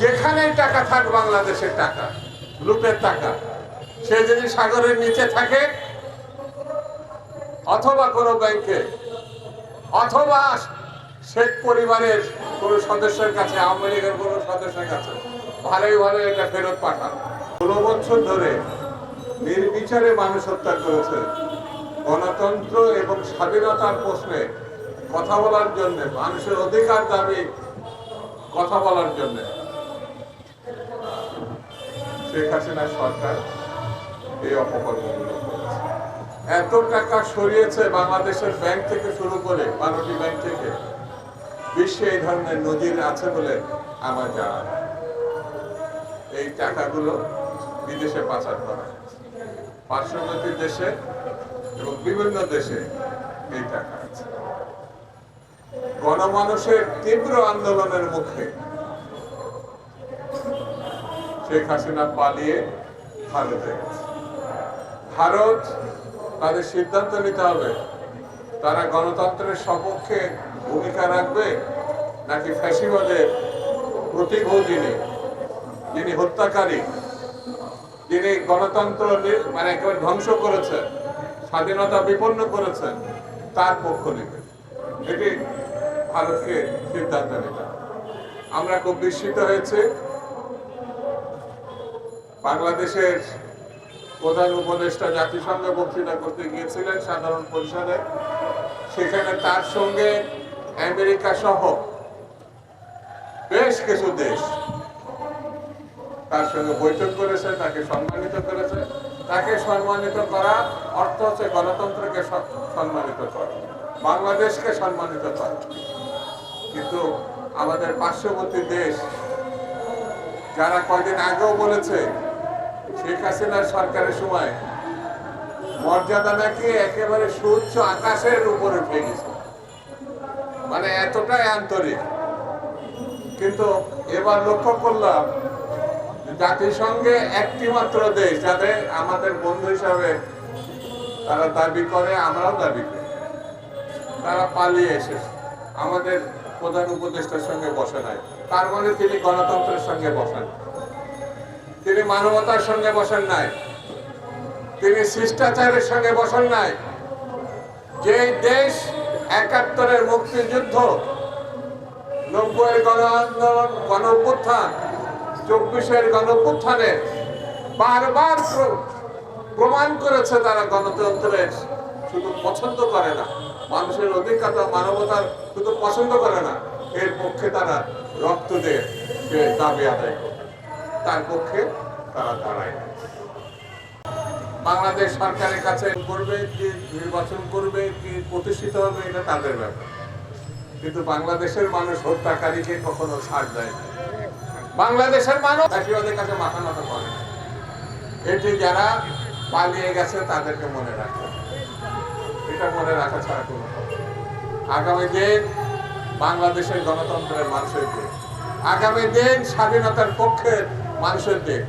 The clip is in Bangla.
যেখানেই টাকা থাক বাংলাদেশের টাকা লুটের টাকা, সে যদি সাগরের নিচে থাকে, অথবা কোনো ব্যাংকে অথবা শেখ পরিবারের কোনো সদস্যের কাছে, আওয়ামী লীগের কোনো সদস্যের কাছে, ভালোই ভালো এটা ফেরত পাঠান। ষোলো বছর ধরে নির্বিচারে মানুষ হত্যা করেছে। গণতন্ত্র এবং স্বাধীনতার প্রশ্নে কথা বলার জন্য, মানুষের অধিকার দাবি কথা বলার জন্য। শেখ হাসিনা সরকার এই অপকর্মগুলো এত টাকা সরিয়েছে বাংলাদেশের ব্যাংক থেকে শুরু করে বারোটি ব্যাংক থেকে। বিশ্বে এই ধরনের নজির আছে বলে আমার জানা এই টাকাগুলো বিদেশে পাচার করা। পার্শ্ববর্তী দেশে এবং বিভিন্ন দেশে এই টাকা আছে। গণমানুষের তীব্র আন্দোলনের মুখে শেখ হাসিনা পালিয়ে ভারতে গেছে। ভারত তাদের সিদ্ধান্ত নিতে হবে, তারা গণতন্ত্রের সপক্ষে ভূমিকা রাখবে নাকি ফ্যাসিবাদের প্রতিভূ যিনি যিনি হত্যাকারী, যিনি গণতন্ত্র মানে একেবারে ধ্বংস করেছেন, স্বাধীনতা বিপন্ন করেছেন, তার পক্ষ নেবে এটি ভারতকে সিদ্ধান্ত নিতে। আমরা খুব বিস্মিত হয়েছে। বাংলাদেশের প্রধান উপদেষ্টা জাতিসংঘে বক্তৃতা করতে গিয়েছিলেন সাধারণ পরিষদে। সেখানে তার সঙ্গে আমেরিকা সহ বেশ কিছু দেশ তার সঙ্গে বৈঠক করেছে, তাকে সম্মানিত করেছে। তাকে সম্মানিত করা অর্থ হচ্ছে গণতন্ত্রকে সম্মানিত করা। বাংলাদেশকে সম্মানিত করা। কিন্তু আমাদের পার্শ্ববর্তী দেশ, যারা কয়দিন আগেও বলেছে শেখ হাসিনার সরকারের সময় মর্যাদা নাকি একেবারে সুউচ্চ আকাশের উপরে উঠে গেছে। মানে এতটাই আন্তরিক। কিন্তু এবার লক্ষ্য করলাম, জাতিসংঘে একটি মাত্র দেশ যাদের আমাদের বন্ধু হিসাবে তারা দাবি করে, আমরাও দাবি করি। তারা পালিয়ে এসেছে। আমাদের প্রধান উপদেষ্টার সঙ্গে বসে নাই। তার মানে তিনি গণতন্ত্রের সঙ্গে বসেন তিনি মানবতার সঙ্গে বসেন নাই। তিনি শিষ্টাচারের সঙ্গে বসেন নাই। যে দেশ একাত্তরের মুক্তিযুদ্ধ, নব্বইয়ের গণ আন্দোলন গণ চব্বিশের গণ বারবার প্রমাণ করেছে তারা গণতন্ত্রের শুধু পছন্দ করে না। মানুষের অধিকার মানবতার শুধু পছন্দ করে না, এর পক্ষে তারা রক্ত দিয়ে দাবি আদায় করে। তার পক্ষে তারা দাঁড়ায় বাংলাদেশ সরকারের কাছে করবে কি নির্বাচন করবে, কি প্রতিষ্ঠিত হবে, এটা তাদের ব্যাপার কিন্তু বাংলাদেশের মানুষ হত্যাকারীকে কখনো ছাড় দেয় না বাংলাদেশের মানুষ ফ্যাসিবাদের কাছে মাথা নত করে। এটি যারা পালিয়ে গেছে, তাদেরকে মনে হবে। এটা মনে রাখা ছাড়া কোনো আগামী দিন বাংলাদেশের গণতন্ত্রের মানুষের দিন আগামী দিন স্বাধীনতার পক্ষের মানুষের দিন